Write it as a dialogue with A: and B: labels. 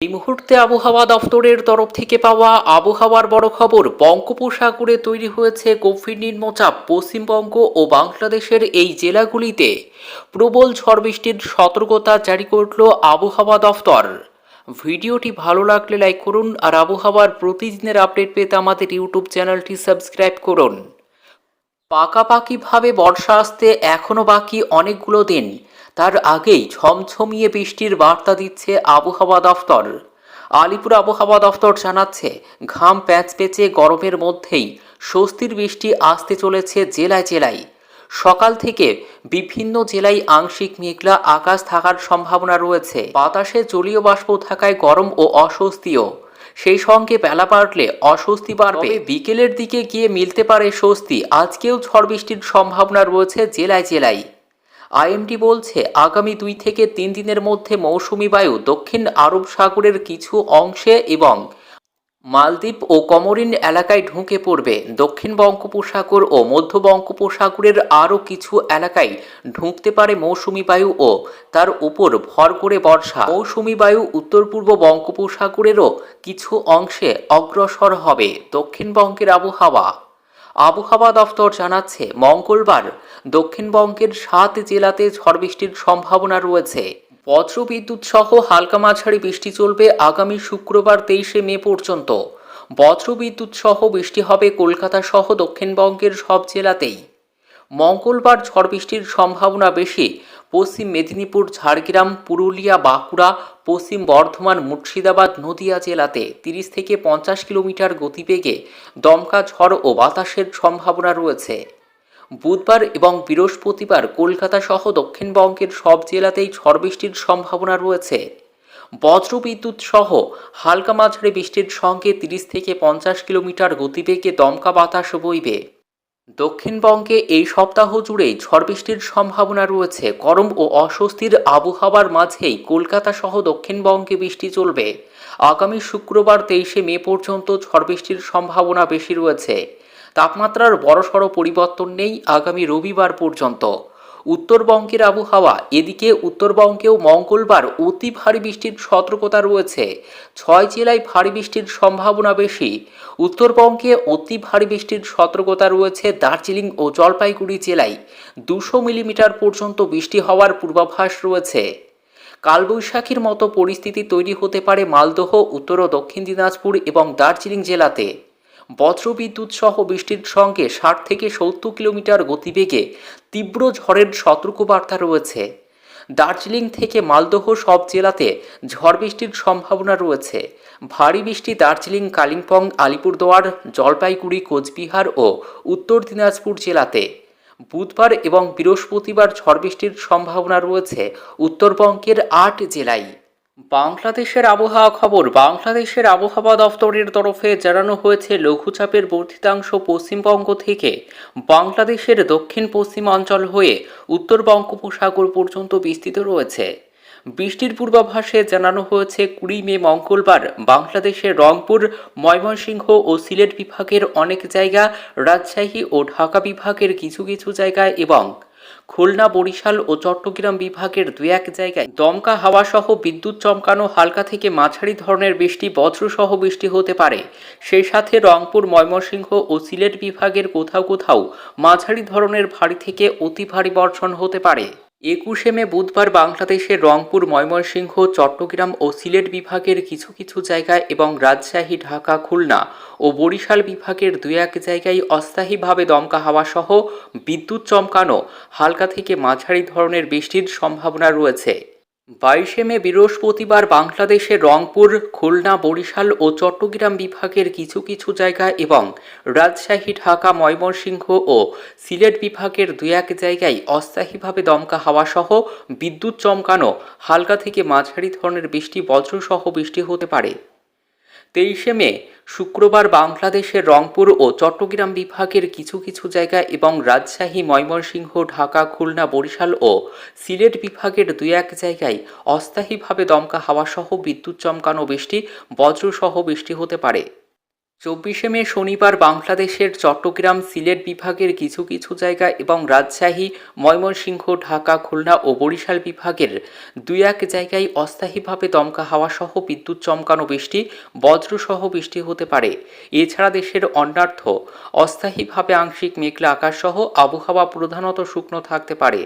A: এই মুহূর্তে আবহাওয়া দফতরের তরফ থেকে পাওয়া আবহাওয়ার বড় খবর, বঙ্গোপসাগরে তৈরি হয়েছে গভীর নিম্নচাপ পশ্চিমবঙ্গ ও বাংলাদেশের এই জেলাগুলিতে। প্রবল ঝড় বৃষ্টির সতর্কতা জারি করল আবহাওয়া দফতর। ভিডিওটি ভালো লাগলে লাইক করুন আর আবহাওয়ার প্রতিদিনের আপডেট পেতে আমাদের ইউটিউব চ্যানেলটি সাবস্ক্রাইব করুন। পাকাপাকিভাবে বর্ষা আসতে এখনও বাকি অনেকগুলো দিন। তার আগেই ঝমঝমিয়ে বৃষ্টির বার্তা দিচ্ছে আবহাওয়া দফতর। আলিপুর আবহাওয়া দফতর জানাচ্ছে, ঘাম প্যাঁচ পেঁচে গরমের মধ্যেই স্বস্তির বৃষ্টি আসতে চলেছে জেলায় জেলায়। সকাল থেকে বিভিন্ন জেলায় আংশিক মেঘলা আকাশ থাকার সম্ভাবনা রয়েছে। বাতাসে জলীয় বাষ্প থাকায় গরম ও অস্বস্তিও। সেই সঙ্গে বেলা বাড়লে অস্বস্তি বাড়বে। বিকেলের দিকে গিয়ে মিলতে পারে স্বস্তি। আজকেও ঝড় বৃষ্টির সম্ভাবনা রয়েছে জেলায় জেলায়। আইএমডি বলছে, আগামী দুই থেকে তিন দিনের মধ্যে মৌসুমি বায়ু দক্ষিণ আরব সাগরের কিছু অংশে এবং মালদ্বীপ ও কমরিন এলাকায় ঢুকে পড়বে। দক্ষিণ বঙ্গোপসাগর ও মধ্য বঙ্গোপসাগরের আরও কিছু এলাকায় ঢুকতে পারে মৌসুমি বায়ু ও তার উপর ভর করে বর্ষা। মৌসুমি বায়ু উত্তর পূর্ব বঙ্গোপসাগরেরও কিছু অংশে অগ্রসর হবে। দক্ষিণবঙ্গের আবহাওয়া আবহাওয়া দফতর জানাচ্ছে, মঙ্গলবার দক্ষিণবঙ্গের সাত জেলাতে ঝড় বৃষ্টির সম্ভাবনা রয়েছে। বজ্রবিদ্যুৎ সহ হালকা মাঝারি বৃষ্টি চলবে আগামী শুক্রবার তেইশে মে পর্যন্ত। বজ্রবিদ্যুৎ সহ বৃষ্টি হবে কলকাতা সহ দক্ষিণবঙ্গের সব জেলাতেই। মঙ্গলবার ঝড় বৃষ্টির সম্ভাবনা বেশি পশ্চিম মেদিনীপুর, ঝাড়গ্রাম, পুরুলিয়া, বাঁকুড়া, পশ্চিম বর্ধমান, মুর্শিদাবাদ, নদিয়া জেলাতে তিরিশ থেকে পঞ্চাশ কিলোমিটার গতিবেগে দমকা ঝড় ও বাতাসের সম্ভাবনা রয়েছে। বুধবার এবং বৃহস্পতিবার কলকাতা সহ দক্ষিণবঙ্গের সব জেলাতেই ঝড় বৃষ্টির সম্ভাবনা রয়েছে। বজ্রবিদ্যুৎ সহ হালকা মাঝারি বৃষ্টির সঙ্গে তিরিশ থেকে পঞ্চাশ কিলোমিটার গতিবেগে দমকা বাতাস বইবে। দক্ষিণবঙ্গে এই সপ্তাহ জুড়েই ঝড় বৃষ্টির সম্ভাবনা রয়েছে। গরম ও অস্বস্তির আবহাওয়ার মাঝেই কলকাতা সহ দক্ষিণবঙ্গে বৃষ্টি চলবে। আগামী শুক্রবার তেইশে মে পর্যন্ত ঝড় বৃষ্টির সম্ভাবনা বেশি রয়েছে। তাপমাত্রার বড়সড় পরিবর্তন নেই আগামী রবিবার পর্যন্ত। উত্তরবঙ্গের আবহাওয়া। এদিকে উত্তরবঙ্গেও মঙ্গলবার অতি ভারী বৃষ্টির সতর্কতা রয়েছে। ছয় জেলায় ভারী বৃষ্টির সম্ভাবনা বেশি। উত্তরবঙ্গে অতি ভারী বৃষ্টির সতর্কতা রয়েছে দার্জিলিং ও জলপাইগুড়ি জেলায়। দুশো মিলিমিটার পর্যন্ত বৃষ্টি হওয়ার পূর্বাভাস রয়েছে। কালবৈশাখীর মতো পরিস্থিতি তৈরি হতে পারে মালদহ, উত্তর ও দক্ষিণ দিনাজপুর এবং দার্জিলিং জেলাতে। বজ্রবিদ্যুৎ সহ বৃষ্টির সঙ্গে ষাট থেকে সত্তর কিলোমিটার গতিবেগে তীব্র ঝড়ের সতর্কবার্তা রয়েছে। দার্জিলিং থেকে মালদহ সব জেলাতে ঝড় বৃষ্টির সম্ভাবনা রয়েছে। ভারী বৃষ্টি দার্জিলিং, কালিম্পং, আলিপুরদুয়ার, জলপাইগুড়ি, কোচবিহার ও উত্তর দিনাজপুর জেলাতে। বুধবার এবং বৃহস্পতিবার ঝড় বৃষ্টির সম্ভাবনা রয়েছে উত্তরবঙ্গের আট জেলায়। বাংলাদেশের আবহাওয়া খবর, বাংলাদেশের আবহাওয়া দফতরের তরফে জানানো হয়েছে লঘুচাপের বর্ধিতাংশ পশ্চিমবঙ্গ থেকে। বাংলাদেশের দক্ষিণ পশ্চিম অঞ্চল হয়ে উত্তর বঙ্গোপসাগর পর্যন্ত বিস্তৃত রয়েছে। বৃষ্টির পূর্বাভাসে জানানো হয়েছে, কুড়ি মে মঙ্গলবার বাংলাদেশের রংপুর, ময়মনসিংহ ও সিলেট বিভাগের অনেক জায়গা, রাজশাহী ও ঢাকা বিভাগের কিছু কিছু জায়গায় এবং খুলনা, বরিশাল ও চট্টগ্রাম বিভাগের দু এক জায়গায় দমকা হাওয়া সহ বিদ্যুৎ চমকানো হালকা থেকে মাঝারি ধরনের বৃষ্টি, বজ্রসহ বৃষ্টি হতে পারে। সেই সাথে রংপুর, ময়মনসিংহ ও সিলেট বিভাগের কোথাও কোথাও মাঝারি ধরনের ভারী থেকে অতি ভারী বর্ষণ হতে পারে। একুশে মে বুধবার বাংলাদেশের রংপুর, ময়মনসিংহ, চট্টগ্রাম ও সিলেট বিভাগের কিছু কিছু জায়গায় এবং রাজশাহী, ঢাকা, খুলনা ও বরিশাল বিভাগের দুই এক জায়গায় অস্থায়ীভাবে দমকা হাওয়া সহ বিদ্যুৎ চমকানো হালকা থেকে মাঝারি ধরনের বৃষ্টির সম্ভাবনা রয়েছে। বাইশে মে বৃহস্পতিবার বাংলাদেশের রংপুর, খুলনা, বরিশাল ও চট্টগ্রাম বিভাগের কিছু কিছু জায়গা এবং রাজশাহী, ঢাকা, ময়মনসিংহ ও সিলেট বিভাগের দু এক জায়গায় অস্থায়ীভাবে দমকা হাওয়া সহ বিদ্যুৎ চমকানো হালকা থেকে মাঝারি ধরনের বৃষ্টি বজ্রসহ বৃষ্টি হতে পারে। তেইশে মে শুক্রবার বাংলাদেশের রংপুর ও চট্টগ্রাম বিভাগের কিছু কিছু জায়গা এবং রাজশাহী, ময়মনসিংহ, ঢাকা, খুলনা, বরিশাল ও সিলেট বিভাগের দুই এক জায়গায় অস্থায়ীভাবে দমকা হাওয়াসহ বিদ্যুৎ চমকানো বৃষ্টি, বজ্রসহ বৃষ্টি হতে পারে। চব্বিশে মে শনিবার বাংলাদেশের চট্টগ্রাম সিলেট বিভাগের কিছু কিছু জায়গা এবং রাজশাহী, ময়মনসিংহ, ঢাকা, খুলনা ও বরিশাল বিভাগের দুই এক জায়গায় অস্থায়ীভাবে দমকা হাওয়া সহ বিদ্যুৎ চমকানো বৃষ্টি, বজ্রসহ বৃষ্টি হতে পারে। এছাড়া দেশের অন্যার্থ, অস্থায়ীভাবে আংশিক মেঘলা আকাশ সহ আবহাওয়া প্রধানত শুকনো থাকতে পারে।